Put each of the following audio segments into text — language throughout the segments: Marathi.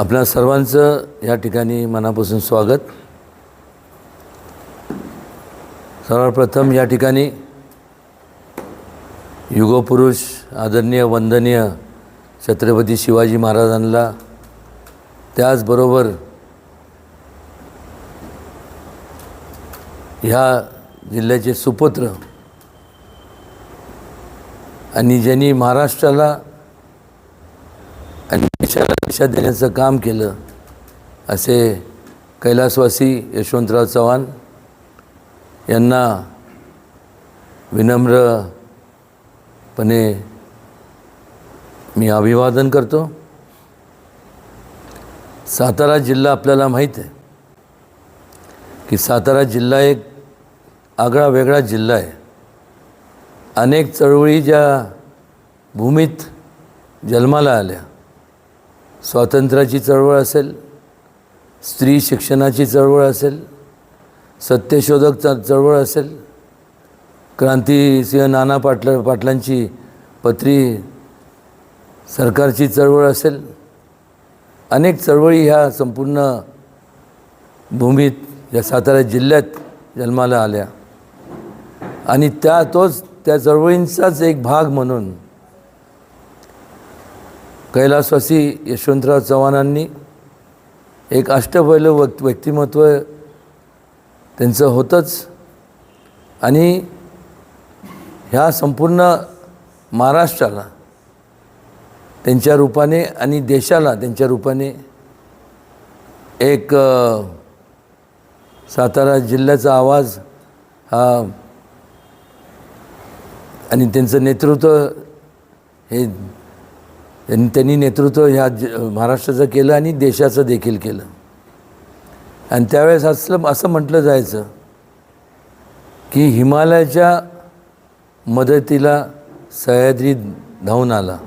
आपल्या सर्वांचं या ठिकाणी मनापासून स्वागत. सर्वप्रथम या ठिकाणी युगपुरुष आदरणीय वंदनीय छत्रपती शिवाजी महाराजांना त्याचबरोबर ह्या जिल्ह्याचे सुपुत्र आणि ज्यांनी महाराष्ट्राला देशाला दिशा देण्याचं काम केलं. असे कैलासवासी यशवंतराव चव्हाण यांना विनम्रपणे मी अभिवादन करतो. सातारा जिल्हा आपल्याला माहीत आहे की सातारा जिल्हा एक आगळा वेगळा जिल्हा आहे. अनेक चळवळी ज्या भूमीत जन्माला आल्या स्वातंत्र्याची चळवळ असेल स्त्री शिक्षणाची चळवळ असेल सत्यशोधक च चळवळ असेल क्रांतीसिंह नाना पाटल पाटलांची पत्री सरकारची चळवळ असेल अनेक चळवळी ह्या संपूर्ण भूमीत या सातारा जिल्ह्यात जन्माला आल्या. आणि त्या तोच त्या चळवळींचाच एक भाग म्हणून कैलासवासी यशवंतराव चव्हाणांनी एक अष्टपैलू व्यक् व्यक्तिमत्व त्यांचं होतंच. आणि ह्या संपूर्ण महाराष्ट्राला त्यांच्या रूपाने आणि देशाला त्यांच्या रूपाने एक सातारा जिल्ह्याचा आवाज हा आणि त्यांचं नेतृत्व हे त्यांनी त्यांनी नेतृत्व ह्या महाराष्ट्राचं केलं आणि देशाचं देखील केलं. आणि त्यावेळेस असलं असं म्हटलं जायचं की हिमालयाच्या मदतीला सह्याद्री धावून आला.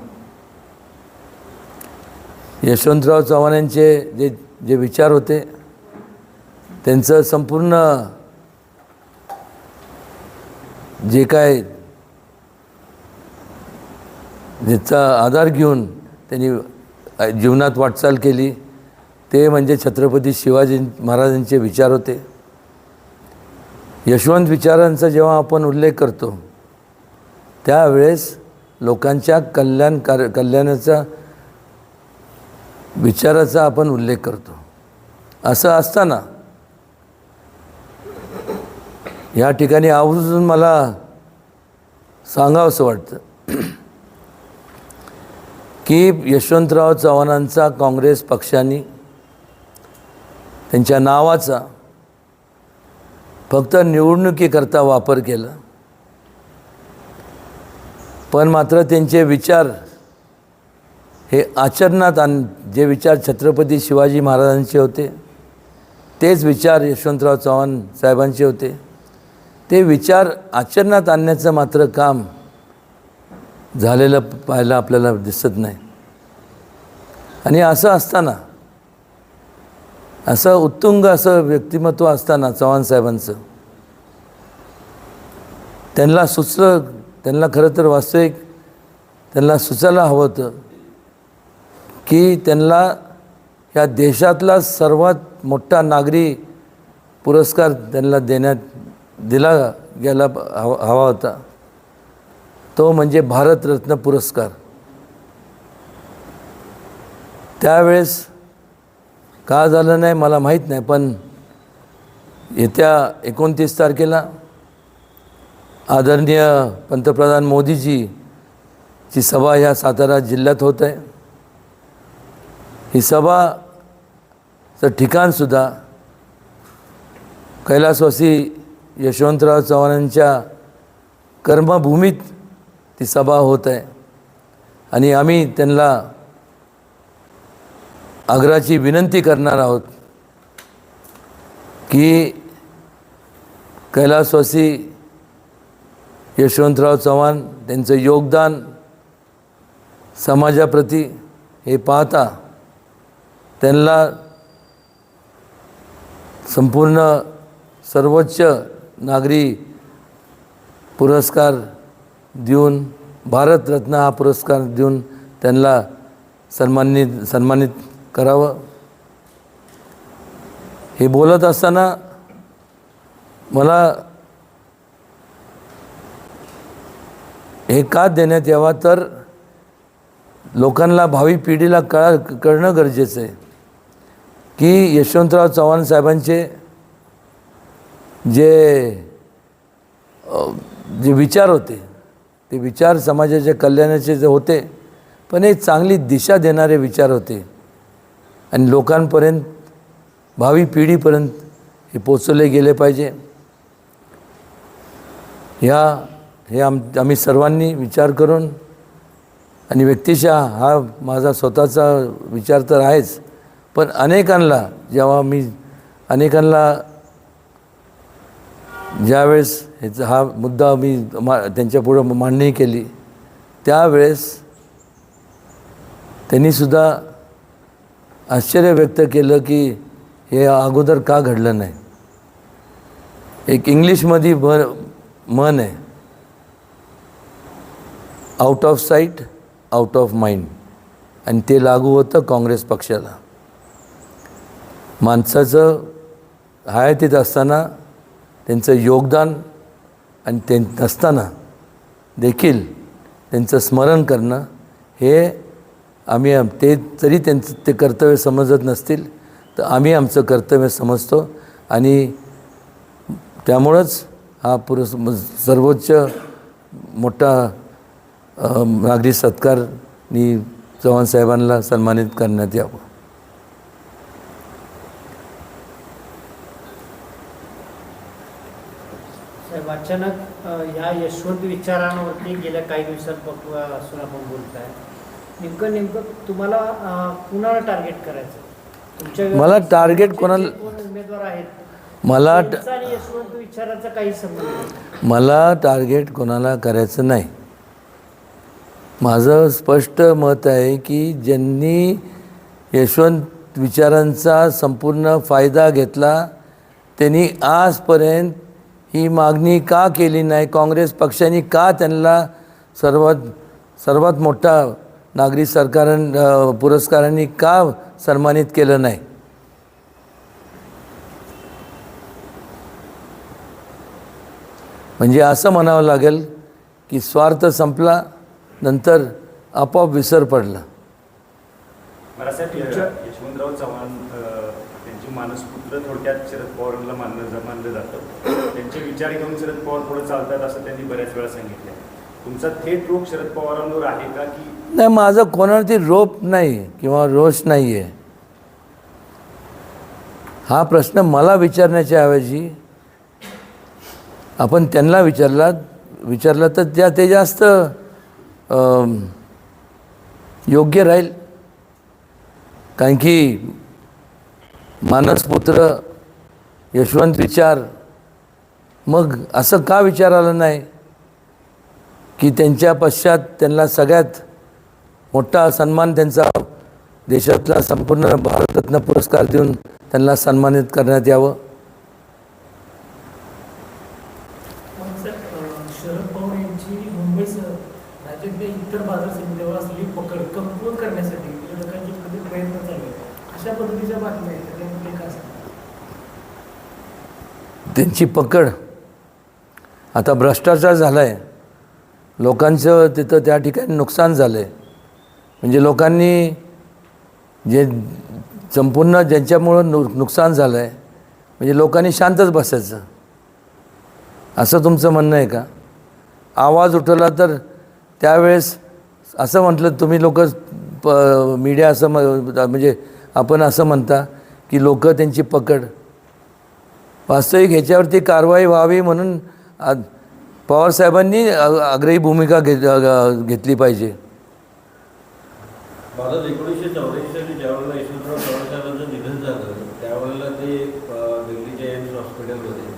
यशवंतराव चव्हाण यांचे जे जे विचार होते त्यांचं संपूर्ण जे काय ज्याचा आधार घेऊन त्यांनी जीवनात वाटचाल केली. ते म्हणजे छत्रपती शिवाजी महाराजांचे विचार होते. यशवंत विचारांचा जेव्हा आपण उल्लेख करतो त्यावेळेस लोकांच्या कल्याण कार्य कल्याणाचा विचाराचा आपण उल्लेख करतो. असं असताना या ठिकाणी आवर्जून मला सांगावंसं वाटतं. की यशवंतराव चव्हाणांचा काँग्रेस पक्षाने त्यांच्या नावाचा फक्त निवडणुकीकरता वापर केला. पण मात्र त्यांचे विचार हे आचरणात आण जे विचार छत्रपती शिवाजी महाराजांचे होते तेच विचार यशवंतराव चव्हाण साहेबांचे होते. ते विचार आचरणात आणण्याचं मात्र काम झालेलं पाहायला आपल्याला दिसत नाही. आणि असं असताना असं उत्तुंग असं व्यक्तिमत्व असताना चव्हाण साहेबांचं त्यांना सुचलं त्यांना खरं तर वास्तविक त्यांना सुचायला हवं होतं की त्यांना ह्या देशातला सर्वात मोठा नागरी पुरस्कार त्यांना देण्यात दिला गेला हवा हवा होता. तो म्हणजे भारतरत्न पुरस्कार. त्यावेळेस का झालं नाही मला माहीत नाही पण येत्या एकोणतीस तारखेला आदरणीय पंतप्रधान मोदीजी ची सभा ह्या सातारा जिल्ह्यात होत आहे. ही सभाचं ठिकाणसुद्धा कैलासवासी यशवंतराव चव्हाणांच्या कर्मभूमीत ही सभा होत आहे. आणि आम्ही त्यांना आग्राची विनंती करणार आहोत की कैलासवासी यशवंतराव चव्हाण त्यांचं योगदान समाजाप्रती हे पाहता त्यांना संपूर्ण सर्वोच्च नागरी पुरस्कार देऊन भारतरत्न हा पुरस्कार देऊन त्यांना सन्मानित सन्मानित करावं. हे बोलत असताना मला हे का देण्यात यावा तर लोकांना भावी पिढीला कळा कळणं गरजेचं आहे. की यशवंतराव चव्हाण साहेबांचे जे जे विचार होते ते विचार समाजाच्या कल्याणाचे जे होते पण एक चांगली दिशा देणारे विचार होते. आणि लोकांपर्यंत भावी पिढीपर्यंत हे पोचवले गेले पाहिजे. ह्या हे आम आम्ही सर्वांनी विचार करून आणि व्यक्तिशः हा माझा स्वतःचा विचार तर आहेच पण अनेकांना जेव्हा मी अनेकांना ज्यावेळेस ह्याचा हा मुद्दा मी मा त्यांच्यापुढं मांडणी केली. त्यावेळेस त्यांनीसुद्धा आश्चर्य व्यक्त केलं की हे अगोदर का घडलं नाही? एक इंग्लिशमध्ये ब मन आहे out of sight out of mind आणि ते लागू होतं काँग्रेस पक्षाला. माणसाचं हयातीत असताना त्यांचं योगदान आणि ते नसताना देखील त्यांचं स्मरण करणं हे आम्ही आम- ते जरी त्यांचं ते कर्तव्य समजत नसतील तर आम्ही आमचं कर्तव्य समजतो. आणि त्यामुळंच हा पुरस् सर्वोच्च मोठा नागरी सत्कारनी चव्हाण साहेबांना सन्मानित करण्यात यावं. अचानक या यशवंत विचारांवरती गेल्या काही दिवसांपासून आपण बोलताय. नेमकं नेमकं तुम्हाला कुणाला टार्गेट करायचं? तुमच्या मला जे- कोणाला- उमेदवार आहेत मला काही मला टार्गेट कोणाला करायचं नाही. माझं स्पष्ट मत आहे की ज्यांनी यशवंत विचारांचा संपूर्ण फायदा घेतला त्यांनी आजपर्यंत ही मागणी का केली नाही? काँग्रेस पक्षाने का त्यांना सर्वात सर्वात मोठा नागरी सरकारां पुरस्कारांनी का सन्मानित केलं नाही? म्हणजे असं म्हणावं लागेल की स्वार्थ संपला नंतर आपोआप विसर पडला. यशवंतराव चव्हाण त्यांची मानस मानसपुत्र थोडक्यात शरद पवारांना मानलं मानलं जातं. त्यांचे विचार घेऊन शरद पवार पुढे चालतात असं त्यांनी बऱ्याच वेळा सांगितलं. तुमचा थेट रोप शरद पवारांवर आहे का की नाही माझं कोणावरती रोप नाही किंवा रोष नाही आहे हा प्रश्न मला विचारण्याच्या ऐवजी आपण त्यांना विचारला विचारला तर त्या ते जास्त योग्य राहील. कारण की मानसपुत्र यशवंत विचार मग असं का विचार आलं नाही की त्यांच्या पश्चात त्यांना सगळ्यात मोठा सन्मान त्यांचा देशातला संपूर्ण भारतरत्न पुरस्कार देऊन त्यांना सन्मानित करण्यात यावं पण सर अ, शरद पवार यांची मुंबईसह राज्यातल्या इतर बाजार समितीवर असलेली पकड कमकुवत करण्यासाठी विरोधकांचे प्रति प्रयत्न चालू आहेत अशा पद्धतीच्या बातम्या आहेत तर त्यामध्ये काय सांगता त्यांची पकड. आता भ्रष्टाचार झाला आहे लोकांचं तिथं त्या ठिकाणी नुकसान झालं आहे म्हणजे लोकांनी जे संपूर्ण ज्यांच्यामुळं नु नुकसान झालं आहे म्हणजे लोकांनी शांतच बसायचं. असं तुमचं म्हणणं आहे का? आवाज उठवला तर त्यावेळेस असं म्हटलं तुम्ही लोक प मीडिया असं म्हणजे आपण असं म्हणता की लोक त्यांची पकड वास्तविक ह्याच्यावरती कारवाई व्हावी म्हणून आ- पवारसाहेबांनी अ- आग्रही भूमिका घेत घेतली पाहिजे. भारत एकोणीसशे चौऱ्याऐंशी साली ज्यावेळेला यशवंतराव चव्हाण निधन झालं त्यावेळेला ते अ, दिल्लीच्या एम्स हॉस्पिटलमध्ये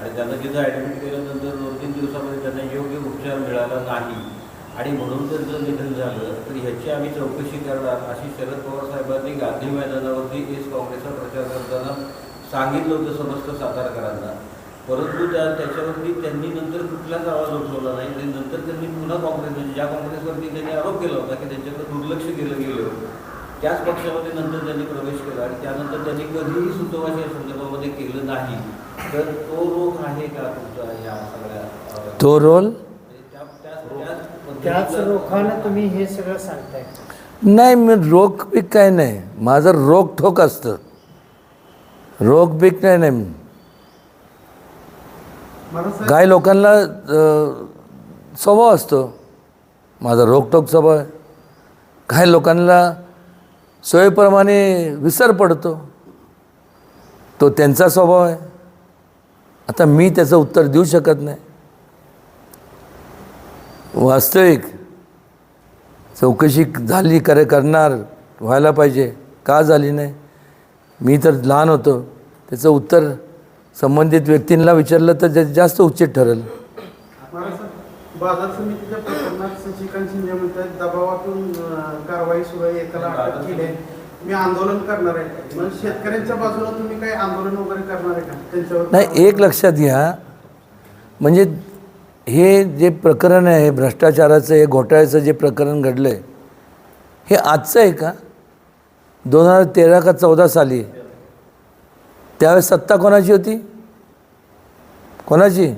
आणि त्यांना तिथं ॲडमिट केल्यानंतर दोन तीन दिवसामध्ये त्यांना योग्य उपचार मिळाला नाही. आणि म्हणून त्यांचं निधन झालं तर ह्याची आम्ही चौकशी करणार अशी शरद पवार साहेबांनी गांधी मैदानावरती एस काँग्रेसचा प्रचार करताना सांगितलं होतं समस्त सातारकरांना. परंतु त्या त्याच्यावरती त्यांनी नंतर कुठलाच आवाज उठवला नाही. आणि नंतर त्यांनी पुन्हा काँग्रेस म्हणजे ज्या काँग्रेसवरती त्यांनी आरोप केला होता की त्यांच्याकडे दुर्लक्ष केलं गेलं त्याच पक्षामध्ये नंतर त्यांनी प्रवेश केला. आणि त्यानंतर त्यांनी कधीही सुतवास या संदर्भामध्ये केलं नाही. तर तो रोग आहे का तुमचा या सगळ्या तो रोल? त्या- त्याच- रोखानं तुम्ही हे सगळं सांगताय. नाही मी रोग पीक काय नाही. माझं रोगठोक असतं. रोग पीक नाही नाही काही लोकांना स्वभाव असतो. माझा रोकटोक स्वभाव आहे. काही लोकांना सोयीप्रमाणे विसर पडतो. तो त्यांचा स्वभाव आहे. आता मी त्याचं उत्तर देऊ शकत नाही. वास्तविक चौकशी झाली करे करणार व्हायला पाहिजे. का झाली नाही? मी तर लहान होतो. त्याचं उत्तर संबंधित व्यक्तींना विचारलं तर ते जास्त उचित ठरेल. बाजार समितीच्या प्रकरणात शशिकांत शिंदे म्हणतात दबावातून अं, कारवाई सुरू आहे एकाला अटक केली आहे. मी आंदोलन करणार आहे. मग शेतकऱ्यांच्या बाजूला तुम्ही काही आंदोलन वगैरे करणार आहे का? त्यांच्यावर नाही एक लक्षात घ्या. म्हणजे हे जे प्रकरण आहे भ्रष्टाचाराचं हे घोटाळ्याचं जे प्रकरण घडलं आहे हे आजचं आहे का? दोन हजार तेरा का चौदा साली. त्यावेळेस सत्ता कोणाची होती? कोणाची?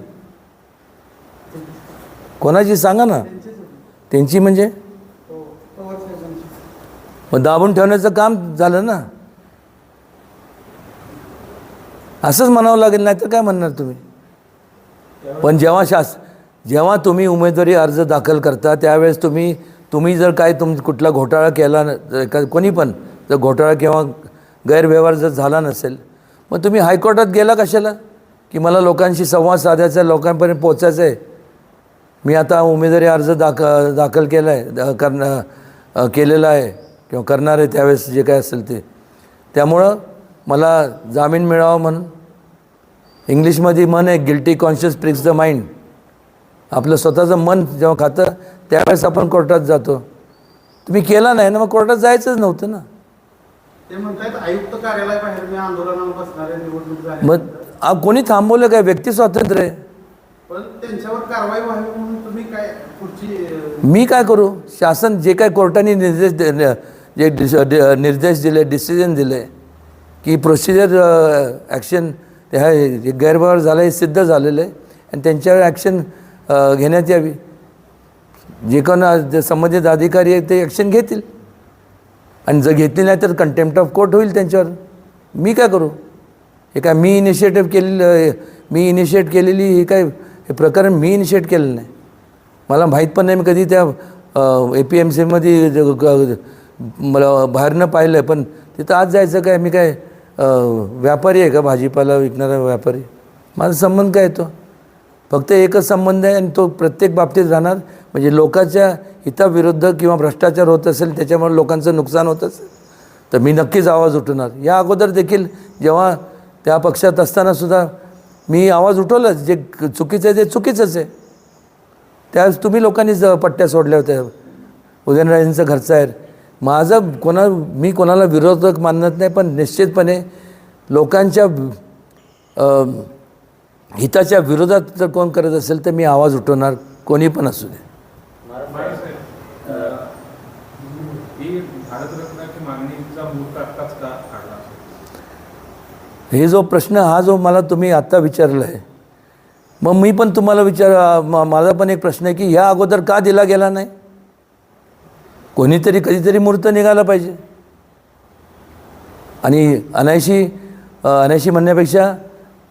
कोणाची? सांगा ना. त्यांची म्हणजे? मग दाबून ठेवण्याचं काम झालं ना. असंच म्हणावं लागेल नाही तर काय म्हणणार तुम्ही? पण जेव्हा शास जेव्हा तुम्ही उमेदवारी अर्ज दाखल करता त्यावेळेस तुम्ही तुम्ही जर काय तुम कुठला घोटाळा केला कोणी पण जर घोटाळा किंवा गैरव्यवहार जर झाला नसेल मग तुम्ही हायकोर्टात गेला कशाला? की मला लोकांशी संवाद साधायचा आहे लोकांपर्यंत पोचायचं आहे? मी आता उमेदवारी अर्ज दाख दाखल केला आहे करणं केलेला आहे किंवा करणार आहे त्यावेळेस जे काय असेल ते. त्यामुळं मला जामीन मिळावा म्हणून. इंग्लिशमध्ये मन आहे guilty conscious pricks the mind आपलं स्वतःचं मन जेव्हा खातं त्यावेळेस आपण कोर्टात जातो. तुम्ही केला नाही ना मग कोर्टात जायचंच नव्हतं ना. ते म्हणतात आयुक्त कार्यालयाबाहेर मी आंदोलनाला बसणार आहे निवडणूक झाली मग आ, कोणी थांबवलं काय? व्यक्ती स्वातंत्र्य? आहे पण त्यांच्यावर कारवाई व्हावी म्हणून तुम्ही काय पुढची अं, मी काय करू? शासन जे काय कोर्टाने निर्देश दे- न- जे डिस डि- निर्देश दिले डिसिजन दिले की प्रोसिजर ॲक्शन हा गैरव्यवहार झाला हे सिद्ध झालेलं आहे आणि त्यांच्यावर ॲक्शन घेण्यात यावी. जे कोण आ- जे संबंधित अधिकारी आहेत ते ॲक्शन घेतील. आणि जर घेतली नाही तर कंटेम्प्ट ऑफ कोर्ट होईल त्यांच्यावर. मी काय करू? हे काय मी इनिशिएटिव्ह केलेलं मी इनिशिएट केलेली हे काय हे प्रकरण मी इनिशिएट केलेलं नाही. मला माहीत पण नाही मी कधी त्या ए पी एम सीमध्ये मला बाहेरनं पाहिलं पण तिथं आज जायचं काय? मी काय व्यापारी आहे का? भाजीपाला विकणारा व्यापारी? माझा संबंध काय येतो फक्त एकच संबंध आहे आणि तो प्रत्येक बाबतीत राहणार. म्हणजे लोकांच्या हिताविरुद्ध किंवा भ्रष्टाचार होत असेल त्याच्यामुळे लोकांचं नुकसान होत असेल. तर मी नक्कीच आवाज उठवणार. या अगोदर देखील जेव्हा त्या पक्षात असतानासुद्धा मी आवाज उठवलाच जे चुकीचं आहे ते चुकीचंच आहे. त्यावेळेस तुम्ही लोकांनीच पट्ट्या सोडल्या होत्या. उदयनराजेंचं घरचं आहे माझं कोणा मी कोणाला विरोधक मानत नाही पण निश्चितपणे लोकांच्या हिताच्या विरोधात जर कोण करत असेल तर मी आवाज उठवणार कोणी पण असू दे. ही जो प्रश्न हा जो मला तुम्ही आत्ता विचारला आहे मग मी पण तुम्हाला विचार माझा पण एक प्रश्न आहे की ह्या अगोदर का दिला गेला नाही? कोणीतरी कधीतरी मुहूर्त निघाला पाहिजे. आणि अनायशी अनायशी म्हणण्यापेक्षा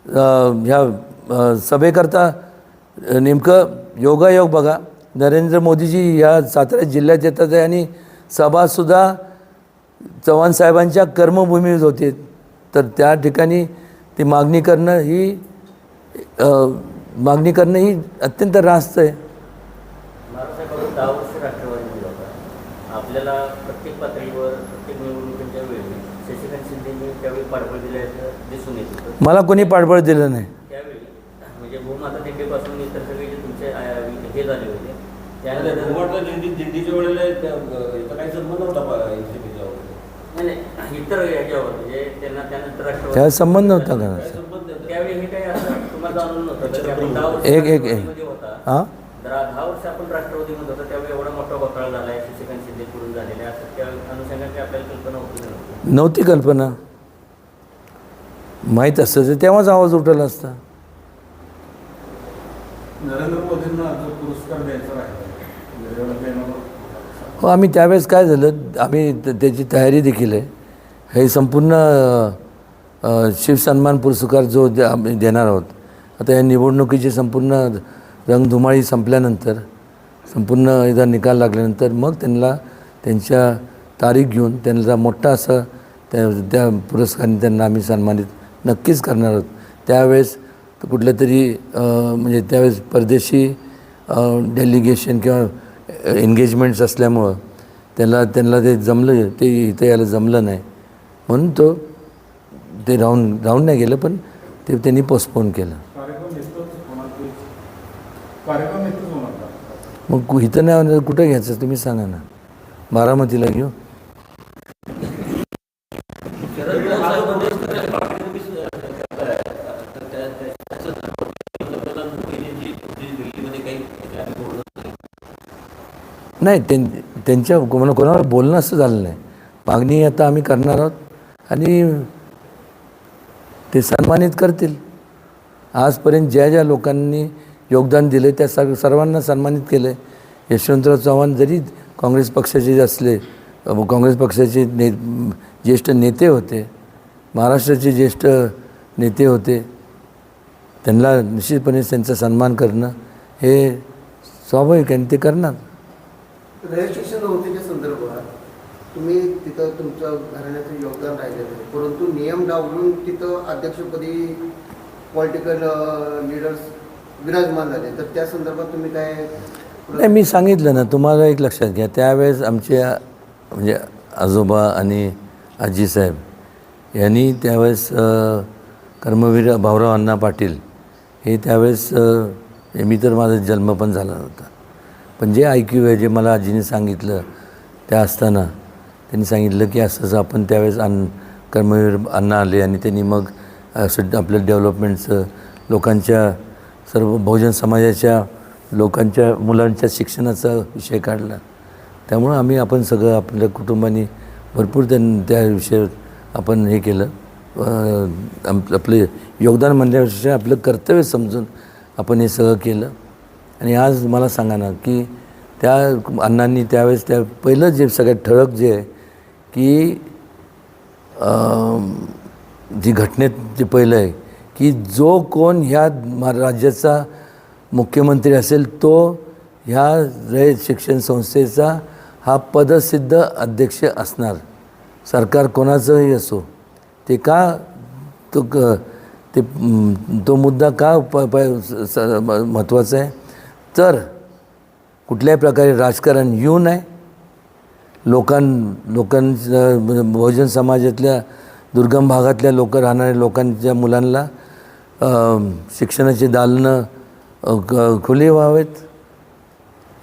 ह्या सभेकरता नेमकं योगायोग बघा. नरेंद्र मोदीजी ह्या सातारा जिल्ह्यात येतात आहे आणि सभासुद्धा चव्हाण साहेबांच्या कर्मभूमीत होते. तर त्या ठिकाणी ती मागणी करणं ही मागणी करणं ही अत्यंत रास्त आहे. आपल्याला याच्यावर म्हणजे त्यांना त्यानंतर त्याला राष्ट्रवादी संबंध नव्हता का काय संबंध नाही. हे असं तुम्हाला जाणून नव्हतं. की दहा वर्ष एक- एक- एक. होता. हां? दहा वर्ष आपण राष्ट्रवादीमध्ये होतो त्यावेळी एवढा मोठा घोटाळा झाला आहे शशिकांत शिंदे पुढून झालेला आहे असं त्या अनुषंगाने आपल्याला कल्पना नव्हती कल्पना. माहीत असतं तर तेव्हाच आवाज उठवला असता. हो आम्ही त्यावेळेस काय झालं आम्ही त्याची तयारी देखील आहे. हे संपूर्ण शिवसन्मान पुरस्कार जो आम्ही देणार आहोत आता या निवडणुकीची संपूर्ण रंगधुमाळी संपल्यानंतर संपूर्ण एकदा निकाल लागल्यानंतर मग त्यांना त्यांच्या तारीख घेऊन त्यांना मोठा असं त्या त्या पुरस्काराने त्यांना आम्ही सन्मानित नक्कीच करणार आहोत. त्यावेळेस कुठलं तरी म्हणजे त्यावेळेस परदेशी डेलिगेशन किंवा एंगेजमेंट्स असल्यामुळं त्याला त्यांना ते जमलं ते इथं यायला जमलं नाही. म्हणून तो ते राहून राहून नाही गेलं पण ते त्यांनी पोस्टपोन केलं. मग इथं नाही कुठं घ्यायचं तुम्ही सांगा ना. बारामतीला घेऊ शरद पवार साहेबांनी पाठीमागे करताय. आता त्या- त्या- त्याचं पंतप्रधान मोदींची जी दिल्लीमध्ये काही आम्ही बोललो नाही. नाही त्यां त्यांच्या कोणा कोणावर बोलणं असं झालं नाही. मागणी आता आम्ही करणार आहोत. आणि ते सन्मानित करतील. आजपर्यंत ज्या ज्या लोकांनी योगदान दिले त्या सर्व सर्वांना सन्मानित केलं आहे यशवंतराव चव्हाण जरी काँग्रेस पक्षाचे जे असले काँग्रेस पक्षाचे ने ज्येष्ठ नेते होते महाराष्ट्राचे ज्येष्ठ नेते होते त्यांना निश्चितपणे त्यांचा सन्मान करणं हे स्वाभाविक आहे आणि ते करणार. रजिस्ट्रेशन नव्हतीच्या संदर्भात तुम्ही तिथं तुमचं घराण्याचं योगदान राहिलेलं आहे. परंतु नियम डावलून तिथं अध्यक्षपदी पॉलिटिकल लिडर्स विराजमान झाले. तर त्या संदर्भात तुम्ही काय नाही मी सांगितलं ना तुम्हाला एक लक्षात घ्या. त्यावेळेस आमच्या म्हणजे आजोबा आणि आजीसाहेब यांनी त्यावेळेस कर्मवीर भाऊराव अण्णा पाटील हे त्यावेळेस मी तर माझा जन्म पण झाला नव्हता. पण जे ऐक्यू आहे जे मला आजीने सांगितलं त्या असताना त्यांनी सांगितलं की असं असं आपण त्यावेळेस अन्न कर्मवीर अण्णा आले आणि त्यांनी मग असं आपल्या डेव्हलपमेंटचं लोकांच्या सर्व बहुजन समाजाच्या लोकांच्या मुलांच्या शिक्षणाचा विषय काढला. त्यामुळं आम्ही आपण सगळं आपल्या कुटुंबाने भरपूर त्यां त्या विषयावर आपण हे केलं. आपलं आपले योगदान म्हणण्यापेक्षा आपलं कर्तव्य समजून आपण हे सगळं केलं. आणि आज मला सांगा ना की त्या अण्णांनी त्यावेळेस त्या पहिलं जे सगळ्यात ठळक जे आहे की जी घटनेत जे पहिलं आहे की जो कोण ह्या राज्याचा मुख्यमंत्री असेल तो ह्या रयत शिक्षण संस्थेचा हा पदसिद्ध अध्यक्ष असणार. सरकार कोणाचंही असो ते का तो क ते तो मुद्दा का प प स- म- महत्त्वाचा आहे? तर कुठल्याही प्रकारे राजकारण येऊ नये. लोकां लोकांच्या बहुजन समाजातल्या दुर्गम भागातल्या लोक राहणाऱ्या लोकांच्या मुलांना शिक्षणाची दालनं क- खुली व्हावेत.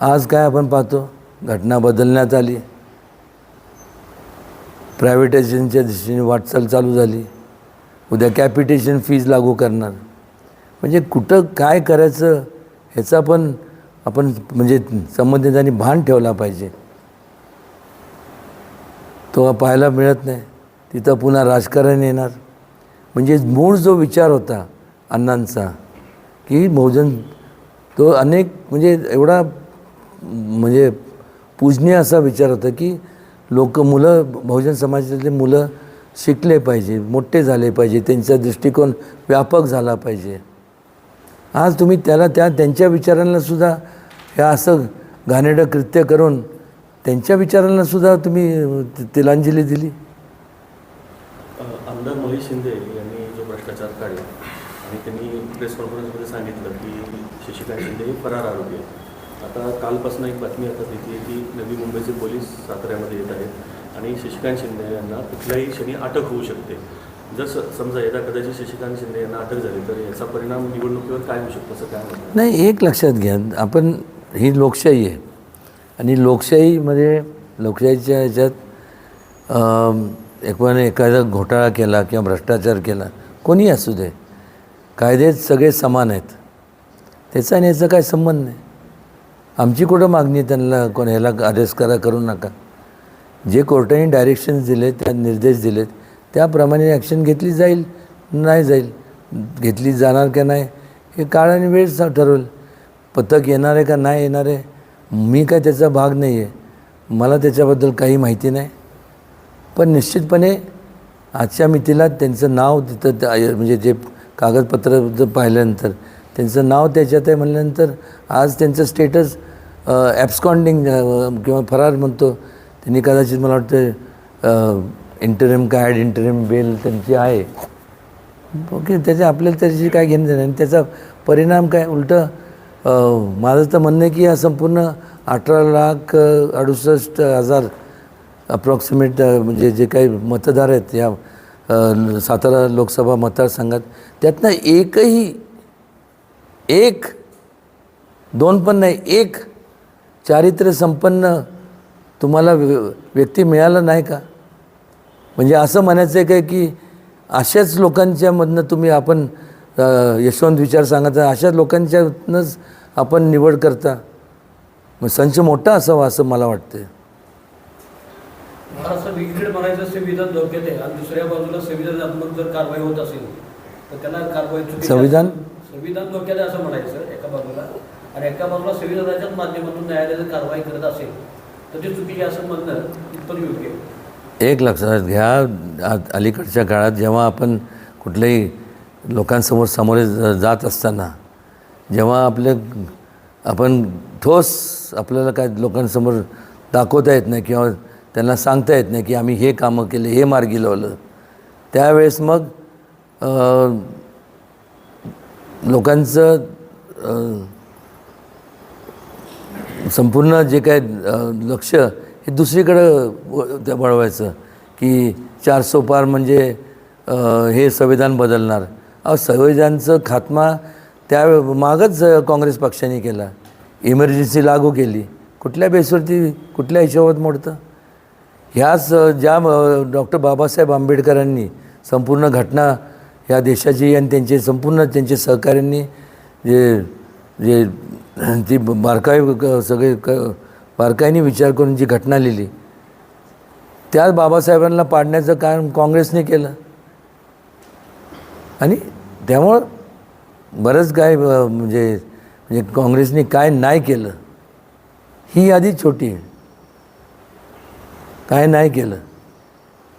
आज काय आपण पाहतो? घटना बदलण्यात आली. प्रायव्हेटायझेशनच्या दिशेने वाटचाल चालू झाली. उद्या कॅपिटेशन फीज लागू करणार. म्हणजे कुठं काय करायचं? ह्याचा पण आपण म्हणजे संबंधितांनी भान ठेवला पाहिजे. तो पाहायला मिळत नाही. तिथं पुन्हा राजकारण येणार. म्हणजे मूळ जो विचार होता अण्णांचा की बहुजन तो अनेक म्हणजे एवढा म्हणजे पूजनीय असा विचार होता की लोक मुलं बहुजन समाजातले मुलं शिकले पाहिजे मोठे झाले पाहिजे त्यांचा दृष्टिकोन व्यापक झाला पाहिजे. आज तुम्ही त्याला त्या त्यांच्या विचारांना सुद्धा हे असं घाणेडं कृत्य करून त्यांच्या विचारांना सुद्धा तुम्ही तिलांजली दिली? आमदार मोहित शिंदे यांनी जो भ्रष्टाचार काढला आणि त्यांनी प्रेस कॉन्फरन्समध्ये सांगितलं की शशिकांत शिंदे हे फरार आरोपी आहेत. आता कालपासून एक बातमी आता येते की नवी मुंबईचे पोलीस साताऱ्यामध्ये येत आहेत आणि शशिकांत शिंदे यांना कुठल्याही क्षणी अटक होऊ शकते. जर समजा यदा कदाचित शशिकांत शिंदे यांना अटक झाली तर याचा परिणाम निवडणुकीवर काय होऊ शकतो असं काय नाही एक लक्षात घ्या. आपण ही लोकशाही आहे. आणि लोकशाहीमध्ये लोकशाहीच्या ह्याच्यात अम, एकाने एखादा घोटाळा केला किंवा भ्रष्टाचार केला कोणी असू दे. कायदेत सगळे समान आहेत. त्याचा आणि याचा काय संबंध नाही. आमची कुठं मागणी आहे त्यांना कोण ह्याला अरेस्ट करा करू नका. जे कोर्टाने डायरेक्शन्स दिले त्या निर्देश दिलेत त्याप्रमाणे ॲक्शन घेतली जाईल नाही जाईल घेतली जाणार का नाही हे काळ आणि वेळ ठरवेल. पथक येणार आहे का नाही येणार आहे मी काय त्याचा भाग नाही आहे. मला त्याच्याबद्दल काही माहिती नाही. पण निश्चितपणे आजच्या मितीला त्यांचं नाव तिथं म्हणजे जे कागदपत्र जर पाहिल्यानंतर त्यांचं नाव त्याच्यात आहे म्हणल्यानंतर आज त्यांचं स्टेटस ॲब्स्कॉन्डिंग किंवा फरार म्हणतो त्यांनी कदाचित मला वाटतं इंटरिम काय ॲड इंटरिम बेल त्यांची आहे. ओके त्याच्या आपल्याला त्याच्याशी काय घेणं देणं नाही. आणि त्याचा परिणाम काय? उलटं माझं तर म्हणणं आहे की हा संपूर्ण अठरा लाख अडुसष्ट हजार अप्रॉक्सिमेट म्हणजे जे काही मतदार आहेत या सातारा लोकसभा मतदारसंघात त्यातनं एकही एक दोन पण नाही एक चारित्र्य संपन्न तुम्हाला व्य- व्यक्ती मिळाला नाही का? म्हणजे असं म्हणायचं आहे काय की अशाच लोकांच्यामधनं तुम्ही आपण यशवंत विचार सांगायचा अशाच लोकांच्यातनंच आपण निवड करता. मग संच मोठा असावा असं मला वाटतं संविधान संविधान? धोक्यात आहे असं म्हणायचं एका बाजूला. आणि एका बाजूला संविधानाच्याच माध्यमातून कारवाई करत असेल तर ते चुकीचे असं म्हणणं इतपत योग्य एक लक्षात घ्या अलीकडच्या काळात जेव्हा आपण कुठल्याही लोकांसमोर सामोरे जात असताना जेव्हा आपले आपण ठोस आपल्याला काय लोकांसमोर दाखवता येत नाही किंवा त्यांना सांगता येत नाही की आम्ही हे कामं केले हे मार्गी लावलं त्यावेळेस मग लोकांचं संपूर्ण जे काय लक्ष हे दुसरीकडं त्या वळवायचं की चार सोपार म्हणजे हे संविधान बदलणार. अहो संविधानचं खात्मा त्या मागच काँग्रेस पक्षाने केला. इमर्जन्सी लागू केली. कुठल्या बेसवरती कुठल्या हिशोबात मोडतं? ह्याच ज्या डॉक्टर बाबासाहेब आंबेडकरांनी संपूर्ण घटना ह्या देशाची आणि त्यांचे संपूर्ण त्यांचे सहकाऱ्यांनी जे जे ती बारकाई सगळे क बारकाईने विचार करून जी घटना लिहिली त्याच बाबासाहेबांना पाडण्याचं काम काँग्रेसने केलं. आणि त्यामुळं बरंच काय म्हणजे म्हणजे काँग्रेसने काय नाही केलं ही यादी छोटी आहे. काय नाही केलं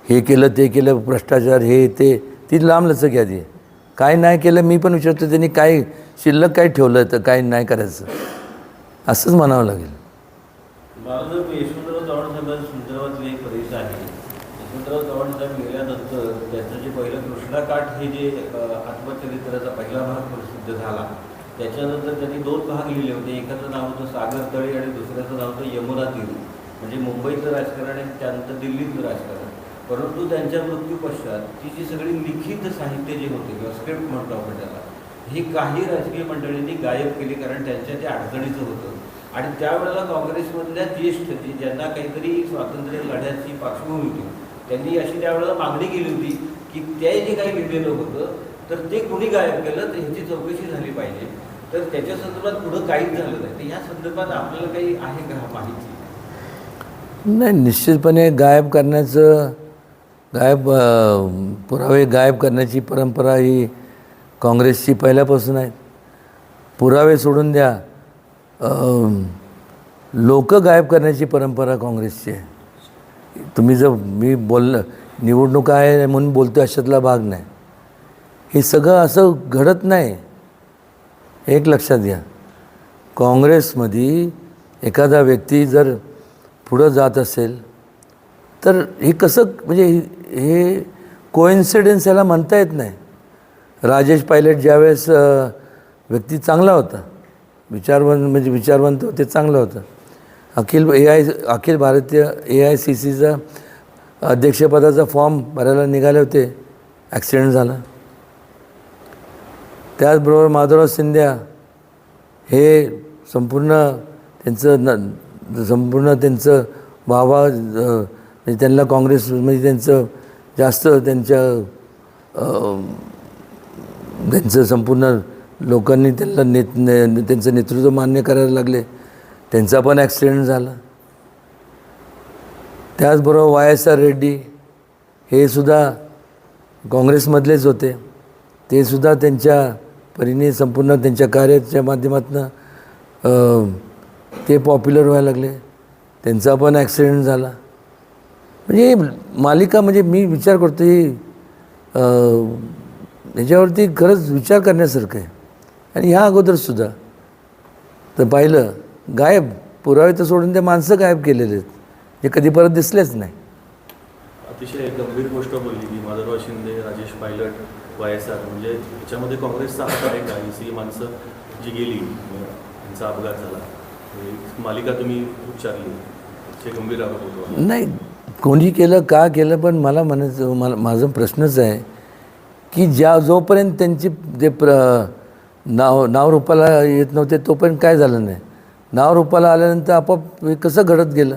हे केलं ते केलं भ्रष्टाचार हे ते ती लांब लचक यादी आहे. काय नाही केलं मी पण विचारतो त्यांनी काय शिल्लक काय ठेवलं तर काय नाही करायचं. असंच म्हणावं लागेल. मला यशवंतराव चव्हाण साहेबांच्या संदर्भातली एक परीक्ष आहे. यशवंतराव चव्हाण साहेब गेल्यानंतर त्यांचं जे पहिलं कृष्णाकाठ हे जे आत्मचरित्राचा पहिला भाग प्रसिद्ध झाला. त्याच्यानंतर त्यांनी दोन भाग लिहिले होते. एकाचं नाव होतं सागर तळी आणि दुसऱ्याचं नाव होतं यमुना तीर. म्हणजे मुंबईचं राजकारण आणि त्यानंतर दिल्लीतलं राजकारण. परंतु त्यांच्या मृत्यू पश्चात ती जी सगळी लिखित साहित्य जे होते किंवा स्क्रिप्ट म्हणतो आपण त्याला ही काही राजकीय मंडळींनी गायब केली कारण त्यांच्या ते अडचणीचं होतं. आणि त्यावेळेला काँग्रेसमधल्या ज्येष्ठ जे ज्यांना काहीतरी स्वातंत्र्य लढ्याची पार्श्वभूमी होती त्यांनी अशी त्यावेळेला मागणी केली होती की ते जे काही लिहिलेलं होतं तर ते कुणी गायब केलं तर ह्याची चौकशी झाली पाहिजे. तर त्याच्या संदर्भात पुढं काहीच झालं नाही. तर या संदर्भात आपल्याला काही आहे का माहिती? नाही निश्चितपणे गायब करण्याचं गायब पुरावे गायब करण्याची परंपरा ही काँग्रेसची पहिल्यापासून आहे. पुरावे सोडून द्या. लोक गायब करण्याची परंपरा काँग्रेसची आहे. तुम्ही जर मी बोललं निवडणूक आहे म्हणून बोलतो अशातला भाग नाही. हे सगळं असं घडत नाही. एक लक्षात घ्या. काँग्रेसमध्ये एखादा व्यक्ती जर पुढं जात असेल तर हे कसं म्हणजे हे- हे कोइन्सिडन्स याला म्हणता येत नाही. राजेश पायलट ज्यावेळेस व्यक्ती चांगला होता विचारवंत म्हणजे विचारवंत ते चांगलं होतं. अखिल ए I Akhil Bharatiya A I C सीचा अध्यक्षपदाचा फॉर्म भरायला निघाले होते. ॲक्सिडेंट झाला. त्याचबरोबर माधवराव सिंध्या हे संपूर्ण त्यांचं न संपूर्ण त्यांचं वाहवा म्हणजे त्यांना काँग्रेस म्हणजे त्यांचं जास्त त्यांच्या त्यांचं संपूर्ण लोकांनी त्यांना नेत ने त्यांचं नेतृत्व मान्य करायला लागले. त्यांचा पण ॲक्सिडेंट झाला. त्याचबरोबर वाय एस आर रेड्डी हे सुद्धा काँग्रेसमधलेच होते. ते सुद्धा त्यांच्या परीने संपूर्ण त्यांच्या कार्याच्या माध्यमातून ते पॉप्युलर व्हायला लागले. त्यांचा पण ॲक्सिडेंट झाला. म्हणजे मालिका म्हणजे मी विचार करतो ही ह्याच्यावरती खरंच विचार करण्यासारखं आहे. आणि ह्या अगोदरसुद्धा तर पाहिलं गायब. पुरावे तर सोडून ते माणसं गायब केलेले आहेत. जे कधी परत दिसलेच नाही. अतिशय गंभीर गोष्ट बोलली की Madhavrao Shinde Rajesh Pilot Y S R. म्हणजे याच्यामध्ये काँग्रेसचा हात आहे का? ही माणसं जी गेली त्यांचा अपघात झाला. मालिका तुम्ही उच्चारली. गंभीर आरोप होतो. नाही कोणी केलं का केलं पण मला म्हणायचं मला माझा प्रश्नच आहे की ज्या जोपर्यंत त्यांची जे प्र नाव नाव रूपाला येत नव्हते तो पण काय झालं नाही. नाव रूपाला आल्यानंतर आपोआप कसं घडत गेलं?